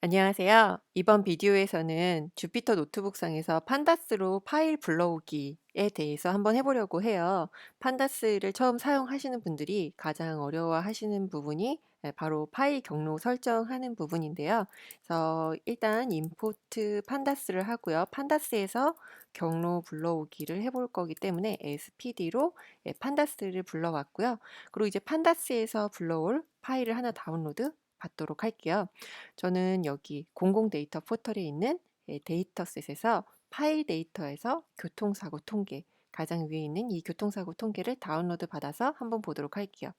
안녕하세요. 이번 비디오에서는 주피터 노트북상에서 판다스로 파일 불러오기에 대해서 한번 해보려고 해요. 판다스를 처음 사용하시는 분들이 가장 어려워하시는 부분이 예, 바로 파일 경로 설정하는 부분인데요. 그래서 일단 임포트 판다스를 하고요. 판다스에서 경로 불러오기를 해볼 거기 때문에 spd로 예, 판다스를 불러왔고요. 그리고 이제 판다스에서 불러올 파일을 하나 다운로드 받도록 할게요. 저는 여기 공공 데이터 포털에 있는 예, 데이터셋에서 파일 데이터에서 교통사고 통계 가장 위에 있는 이 교통사고 통계를 다운로드 받아서 한번 보도록 할게요.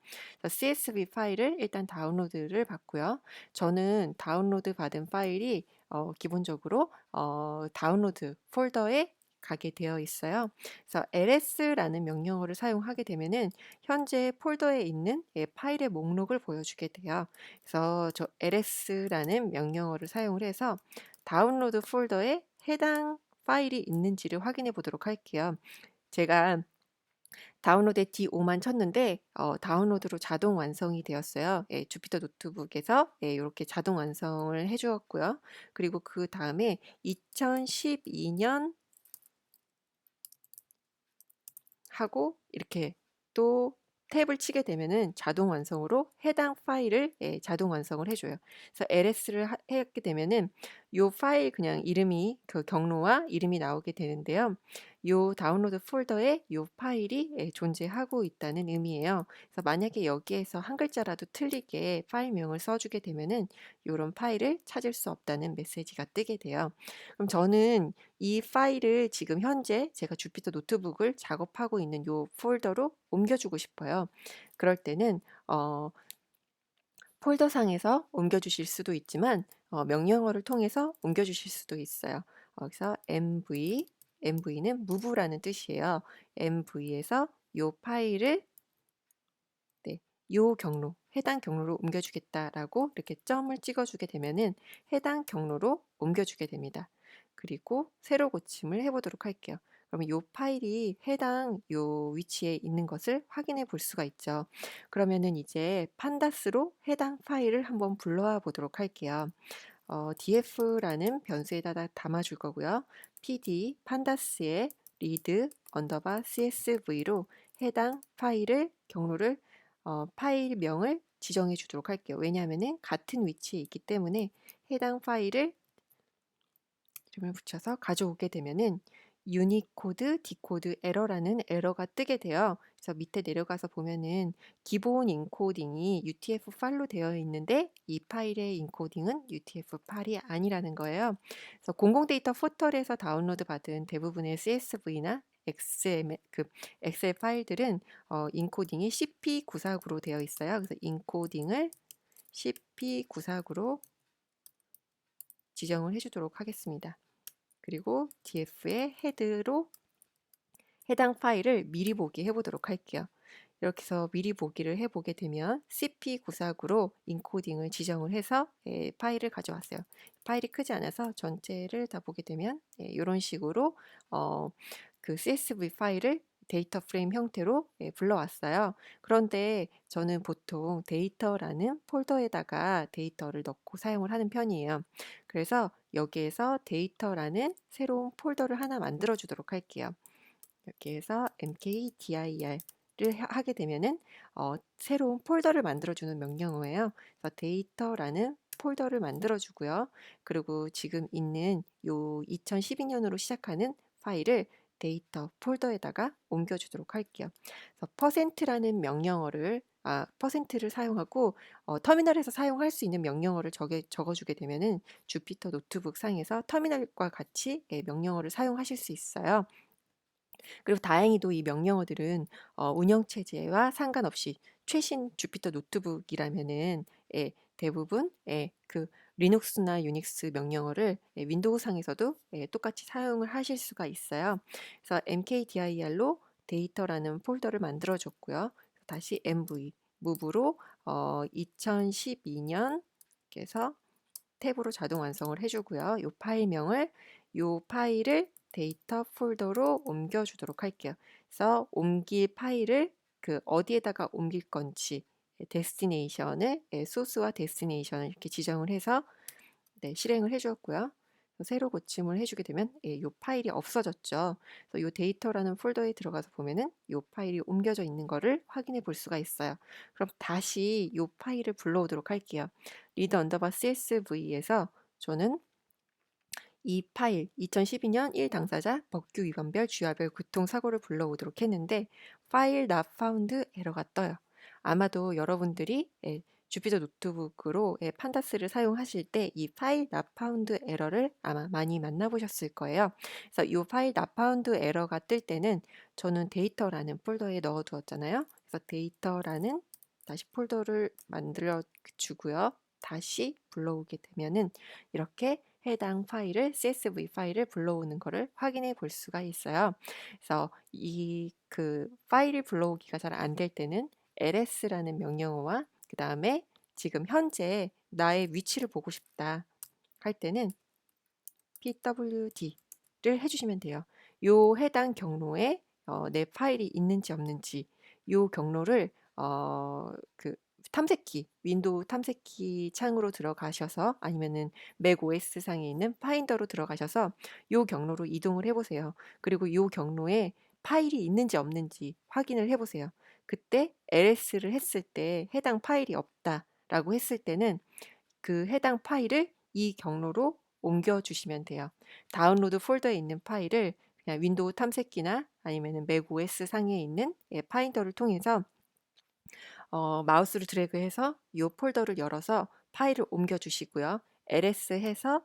CSV 파일을 일단 다운로드를 받고요. 저는 다운로드 받은 파일이 어, 기본적으로 어, 다운로드 폴더에 가게 되어 있어요. 그래서 ls라는 명령어를 사용하게 되면은 현재 폴더에 있는 예, 파일의 목록을 보여주게 돼요. 그래서 저 ls라는 명령어를 사용을 해서 다운로드 폴더에 해당 파일이 있는지를 확인해 보도록 할게요. 제가 다운로드에 D5만 쳤는데 어, 다운로드로 자동 완성이 되었어요. 예, 주피터 노트북에서 예, 이렇게 자동 완성을 해주었고요. 그리고 그 다음에 2012년 하고 이렇게 또 탭을 치게 되면은 자동 완성으로 해당 파일을 예, 자동 완성을 해줘요. 그래서 ls를 하, 했게 되면은 요 파일 그냥 이름이 그 경로와 이름이 나오게 되는데요. 요 다운로드 폴더에 요 파일이 예, 존재하고 있다는 의미예요. 그래서 만약에 여기에서 한 글자라도 틀리게 파일명을 써주게 되면은 요런 파일을 찾을 수 없다는 메시지가 뜨게 돼요. 그럼 저는 이 파일을 지금 현재 제가 주피터 노트북을 작업하고 있는 요 폴더로 옮겨주고 싶어요. 그럴 때는 어, 폴더상에서 옮겨주실 수도 있지만 어, 명령어를 통해서 옮겨주실 수도 있어요. 여기서 mv mv는 move라는 뜻이에요. mv에서 요 파일을 네, 요 경로, 해당 경로로 옮겨주겠다라고 이렇게 점을 찍어주게 되면은 해당 경로로 옮겨주게 됩니다. 그리고 새로 고침을 해보도록 할게요. 그러면 요 파일이 해당 요 위치에 있는 것을 확인해 볼 수가 있죠. 그러면은 이제 판다스로 해당 파일을 한번 불러와 보도록 할게요. 어, df라는 변수에다 담아줄 거고요. pd 판다스의 read 언더바 csv로 해당 파일을 경로를 어, 파일명을 지정해 주도록 할게요. 왜냐하면 같은 위치에 있기 때문에 해당 파일을 이름을 붙여서 가져오게 되면은 유니코드 디코드 에러라는 에러가 뜨게 돼요. 그래서 밑에 내려가서 보면은 기본 인코딩이 UTF-8로 되어 있는데 이 파일의 인코딩은 UTF-8이 아니라는 거예요. 그래서 공공 데이터 포털에서 다운로드 받은 대부분의 CSV나 XML, 그 엑셀 파일들은 어, 인코딩이 CP949로 되어 있어요. 그래서 인코딩을 CP949로 지정을 해주도록 하겠습니다. 그리고 df의 헤드로 해당 파일을 미리 보기 해보도록 할게요. 이렇게 해서 미리 보기를 해보게 되면 cp949로 인코딩을 지정을 해서 예, 파일을 가져왔어요. 파일이 크지 않아서 전체를 다 보게 되면 예, 이런 식으로 어, 그 CSV 파일을 데이터 프레임 형태로 예, 불러왔어요. 그런데 저는 보통 데이터라는 폴더에다가 데이터를 넣고 사용을 하는 편이에요. 그래서 여기에서 데이터라는 새로운 폴더를 하나 만들어 주도록 할게요. 이렇게 해서 mkdir을 하게 되면은 어, 새로운 폴더를 만들어주는 명령어예요. 그래서 데이터라는 폴더를 만들어주고요. 그리고 지금 있는 요 2012년으로 시작하는 파일을 데이터 폴더에다가 옮겨주도록 할게요. 그래서 퍼센트라는 명령어를 아, 퍼센트를 사용하고 어, 터미널에서 사용할 수 있는 명령어를 적에, 적어주게 되면은 주피터 노트북 상에서 터미널과 같이 예, 명령어를 사용하실 수 있어요. 그리고 다행히도 이 명령어들은 어, 운영 체제와 상관없이 최신 주피터 노트북이라면은 예, 대부분 예, 그 리눅스나 유닉스 명령어를 예, 윈도우 상에서도 예, 똑같이 사용을 하실 수가 있어요. 그래서 mkdir로 데이터라는 폴더를 만들어 줬고요. 다시 mv 무브로 어, 2012년 그래서 탭으로 자동 완성을 해주고요. 이 파일명을 이 파일을 데이터 폴더로 옮겨주도록 할게요. 그래서 옮길 파일을 그 어디에다가 옮길 건지 데스티네이션을 소스와 데스티네이션을 이렇게 지정을 해서 네, 실행을 해주었고요. 새로 고침을 해주게 되면 예, 이 파일이 없어졌죠. 그래서 이 데이터라는 폴더에 들어가서 보면은 이 파일이 옮겨져 있는 거를 확인해 볼 수가 있어요. 그럼 다시 이 파일을 불러오도록 할게요. 리드 언더바 csv에서 저는 이 파일 2012년 1 당사자 법규 위반별 주야별 교통사고를 불러오도록 했는데 파일 not found 에러가 떠요. 아마도 여러분들이 예, 주피터 노트북으로 예, 판다스를 사용하실 때 이 파일 not found 에러를 아마 많이 만나보셨을 거예요. 그래서 이 파일 not found 에러가 뜰 때는 저는 데이터라는 폴더에 넣어 두었잖아요. 그래서 데이터라는 다시 폴더를 만들어 주고요. 다시 불러오게 되면은 이렇게 해당 파일을 CSV 파일을 불러오는 것을 확인해 볼 수가 있어요. 그래서 이 그 파일을 불러오기가 잘 안 될 때는 ls라는 명령어와 그 다음에 지금 현재 나의 위치를 보고 싶다 할 때는 pwd를 해주시면 돼요. 요 해당 경로에 어, 내 파일이 있는지 없는지 요 경로를 어, 그 탐색키, 윈도우 탐색키 창으로 들어가셔서 아니면은 맥 OS 상에 있는 파인더로 들어가셔서 요 경로로 이동을 해보세요. 그리고 요 경로에 파일이 있는지 없는지 확인을 해보세요. 그때 ls를 했을 때 해당 파일이 없다라고 했을 때는 그 해당 파일을 이 경로로 옮겨주시면 돼요. 다운로드 폴더에 있는 파일을 그냥 윈도우 탐색기나 아니면 맥 OS 상에 있는 예, 파인더를 통해서 어, 마우스를 드래그해서 이 폴더를 열어서 파일을 옮겨주시고요. ls 해서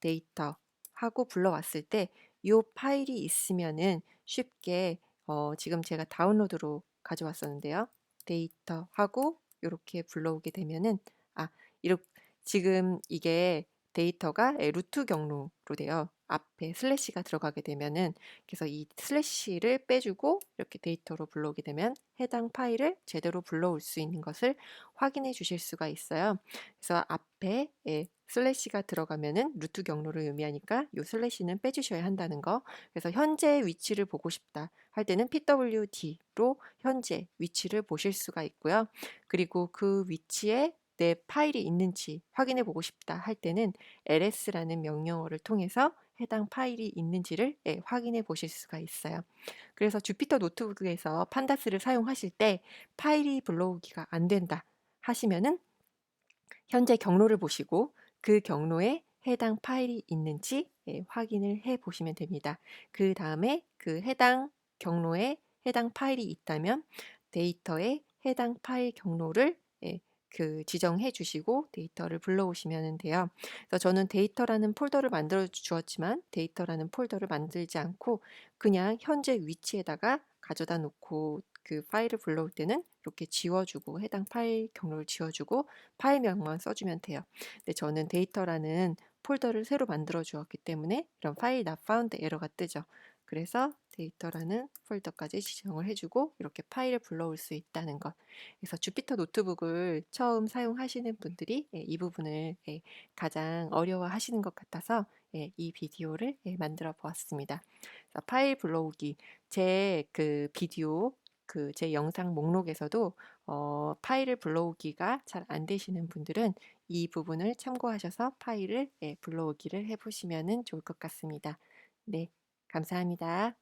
데이터 하고 불러왔을 때 이 파일이 있으면은 쉽게 어, 지금 제가 다운로드로 가져왔었는데요. 데이터 하고 이렇게 불러오게 되면은 아 이렇게 지금 이게 데이터가 루트 경로로 돼요. 앞에 슬래시가 들어가게 되면은 그래서 이 슬래시를 빼주고 이렇게 데이터로 불러오게 되면 해당 파일을 제대로 불러올 수 있는 것을 확인해 주실 수가 있어요. 그래서 앞에 예, 슬래시가 들어가면은 루트 경로를 의미하니까 이 슬래시는 빼주셔야 한다는 거. 그래서 현재 위치를 보고 싶다 할 때는 pwd로 현재 위치를 보실 수가 있고요. 그리고 그 위치에 내 파일이 있는지 확인해 보고 싶다 할 때는 ls라는 명령어를 통해서 해당 파일이 있는지를 예, 확인해 보실 수가 있어요. 그래서 주피터 노트북에서 판다스를 사용하실 때 파일이 불러오기가 안 된다 하시면은 현재 경로를 보시고 그 경로에 해당 파일이 있는지 예, 확인을 해 보시면 됩니다. 그 다음에 그 해당 경로에 해당 파일이 있다면 데이터에 해당 파일 경로를 예, 그 지정해 주시고 데이터를 불러오시면 돼요. 그래서 저는 데이터라는 폴더를 만들어 주었지만 데이터라는 폴더를 만들지 않고 그냥 현재 위치에다가 가져다 놓고 그 파일을 불러올 때는 이렇게 지워주고 해당 파일 경로를 지워주고 파일명만 써주면 돼요. 근데 저는 데이터라는 폴더를 새로 만들어 주었기 때문에 이런 파일 not found 에러가 뜨죠. 그래서 데이터라는 폴더까지 지정을 해주고 이렇게 파일을 불러올 수 있다는 것. 그래서 주피터 노트북을 처음 사용하시는 분들이 예, 이 부분을 예, 가장 어려워하시는 것 같아서 예, 이 비디오를 만들어 보았습니다. 파일 불러오기 제 그 비디오 그 제 영상 목록에서도 어, 파일을 불러오기가 잘 안 되시는 분들은 이 부분을 참고하셔서 파일을 불러오기를 해보시면 좋을 것 같습니다. 네, 감사합니다.